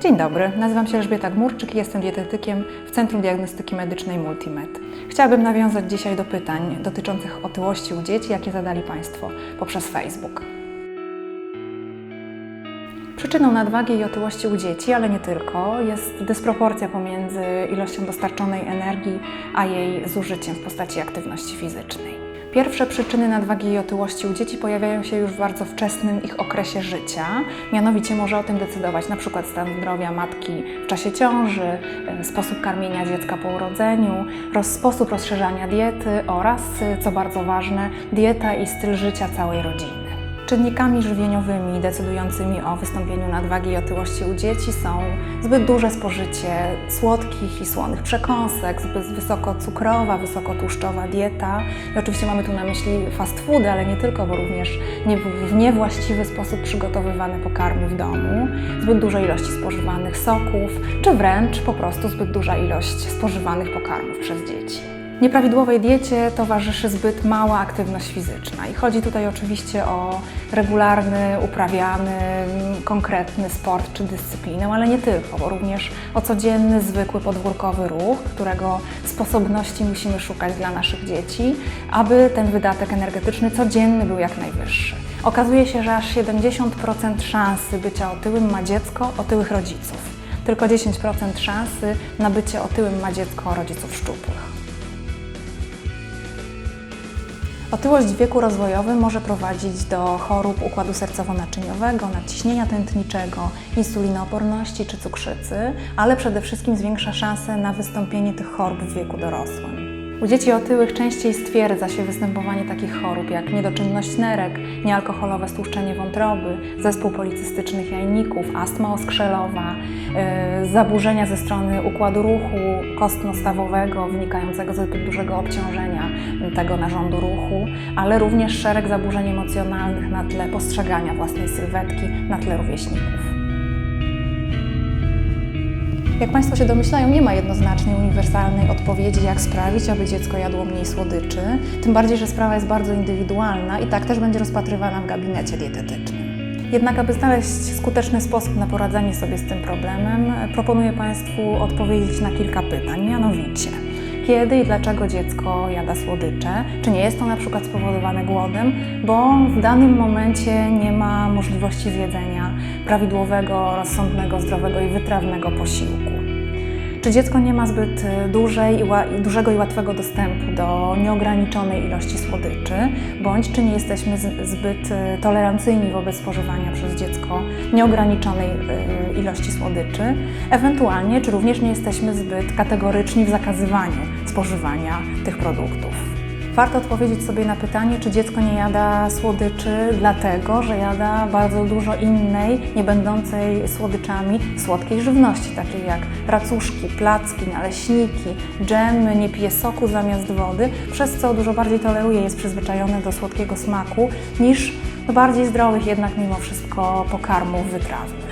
Dzień dobry, nazywam się Elżbieta Gmurczyk i jestem dietetykiem w Centrum Diagnostyki Medycznej Multimed. Chciałabym nawiązać dzisiaj do pytań dotyczących otyłości u dzieci, jakie zadali Państwo poprzez Facebook. Przyczyną nadwagi i otyłości u dzieci, ale nie tylko, jest dysproporcja pomiędzy ilością dostarczonej energii a jej zużyciem w postaci aktywności fizycznej. Pierwsze przyczyny nadwagi i otyłości u dzieci pojawiają się już w bardzo wczesnym ich okresie życia. Mianowicie może o tym decydować przykład stan zdrowia matki w czasie ciąży, e, sposób karmienia dziecka po urodzeniu, sposób rozszerzania diety oraz, e, co bardzo ważne, dieta i styl życia całej rodziny. Czynnikami żywieniowymi decydującymi o wystąpieniu nadwagi i otyłości u dzieci są zbyt duże spożycie słodkich i słonych przekąsek, zbyt wysokocukrowa, wysokotłuszczowa dieta. I oczywiście mamy tu na myśli fast foody, ale nie tylko, bo również nie, w niewłaściwy sposób przygotowywane pokarmy w domu, zbyt duże ilości spożywanych soków, czy wręcz po prostu zbyt duża ilość spożywanych pokarmów przez dzieci. Nieprawidłowej diecie towarzyszy zbyt mała aktywność fizyczna i chodzi tutaj oczywiście o regularny, uprawiany, konkretny sport czy dyscyplinę, ale nie tylko, bo również o codzienny, zwykły podwórkowy ruch, którego sposobności musimy szukać dla naszych dzieci, aby ten wydatek energetyczny codzienny był jak najwyższy. Okazuje się, że aż 70% szansy bycia otyłym ma dziecko otyłych rodziców. Tylko 10% szansy na bycie otyłym ma dziecko rodziców szczupłych. Otyłość w wieku rozwojowym może prowadzić do chorób układu sercowo-naczyniowego, nadciśnienia tętniczego, insulinooporności czy cukrzycy, ale przede wszystkim zwiększa szanse na wystąpienie tych chorób w wieku dorosłym. U dzieci otyłych częściej stwierdza się występowanie takich chorób jak niedoczynność nerek, niealkoholowe stłuszczenie wątroby, zespół policystycznych jajników, astma oskrzelowa, yy, zaburzenia ze strony układu ruchu kostno-stawowego wynikającego ze zbyt dużego obciążenia tego narządu ruchu, ale również szereg zaburzeń emocjonalnych na tle postrzegania własnej sylwetki, na tle rówieśników. Jak Państwo się domyślają, nie ma jednoznacznej, uniwersalnej odpowiedzi, jak sprawić, aby dziecko jadło mniej słodyczy. Tym bardziej, że sprawa jest bardzo indywidualna i tak też będzie rozpatrywana w gabinecie dietetycznym. Jednak, aby znaleźć skuteczny sposób na poradzenie sobie z tym problemem, proponuję Państwu odpowiedzieć na kilka pytań, mianowicie kiedy i dlaczego dziecko jada słodycze, czy nie jest to na przykład spowodowane głodem, bo w danym momencie nie ma możliwości zjedzenia prawidłowego, rozsądnego, zdrowego i wytrawnego posiłku. Czy dziecko nie ma zbyt dużej, dużego i łatwego dostępu do nieograniczonej ilości słodyczy, bądź czy nie jesteśmy zbyt e, tolerancyjni wobec spożywania przez dziecko nieograniczonej e, ilości słodyczy, ewentualnie czy również nie jesteśmy zbyt kategoryczni w zakazywaniu spożywania tych produktów. Warto odpowiedzieć sobie na pytanie, czy dziecko nie jada słodyczy, dlatego że jada bardzo dużo innej, nie będącej słodyczami, słodkiej żywności, takiej jak racuszki, placki, naleśniki, dżemy, nie pije soku zamiast wody, przez co dużo bardziej toleruje, jest przyzwyczajony do słodkiego smaku niż do bardziej zdrowych jednak mimo wszystko pokarmów wytrawnych.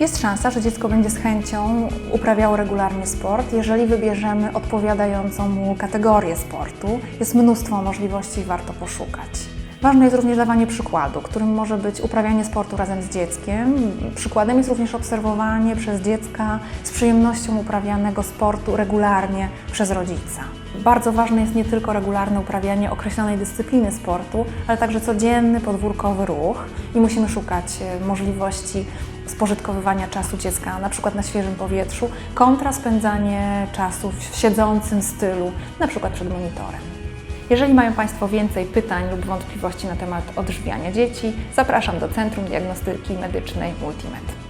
Jest szansa, że dziecko będzie z chęcią uprawiało regularnie sport, jeżeli wybierzemy odpowiadającą mu kategorię sportu. Jest mnóstwo możliwości i warto poszukać. Ważne jest również dawanie przykładu, którym może być uprawianie sportu razem z dzieckiem. Przykładem jest również obserwowanie przez dziecka z przyjemnością uprawianego sportu regularnie przez rodzica. Bardzo ważne jest nie tylko regularne uprawianie określonej dyscypliny sportu, ale także codzienny podwórkowy ruch i musimy szukać e, możliwości spożytkowywania czasu dziecka, na przykład na świeżym powietrzu, kontra spędzanie czasu w siedzącym stylu, na przykład przed monitorem. Jeżeli mają Państwo więcej pytań lub wątpliwości na temat odżywiania dzieci, zapraszam do Centrum Diagnostyki Medycznej Multimed.